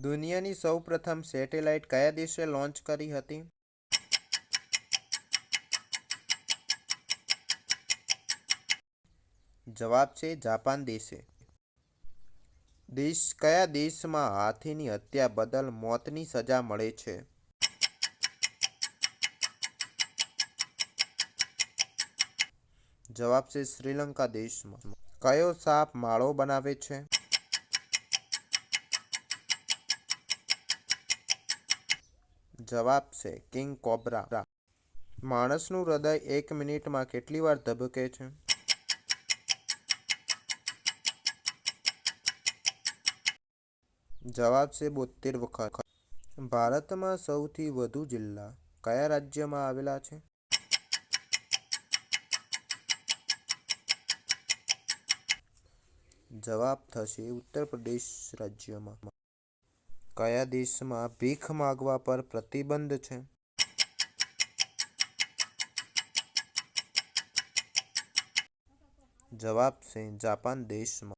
દુનિયાની સૌપ્રથમ સેટેલાઇટ કયા દેશે લોન્ચ કરી હતી? જવાબ છે જાપાન દેશે. દેશ કયા દેશમાં હાથીની હત્યા બદલ મોતની સજા મળે છે? જવાબ છે શ્રીલંકા દેશમાં. કયો સાપ માળો બનાવે છે? જવાબ છે કિંગ કોબ્રા. માણસનું હૃદય એક મિનિટમાં કેટલી વાર ધબકે છે? જવાબ છે બોતેર વખત. ભારતમાં સૌથી વધુ જિલ્લા કયા રાજ્યમાં આવેલા છે? જવાબ થશે ઉત્તર પ્રદેશ રાજ્યમાં. કયા દેશમાં ભીખ માગવા પર પ્રતિબંધ છે? જવાબ છે જાપાન દેશમાં.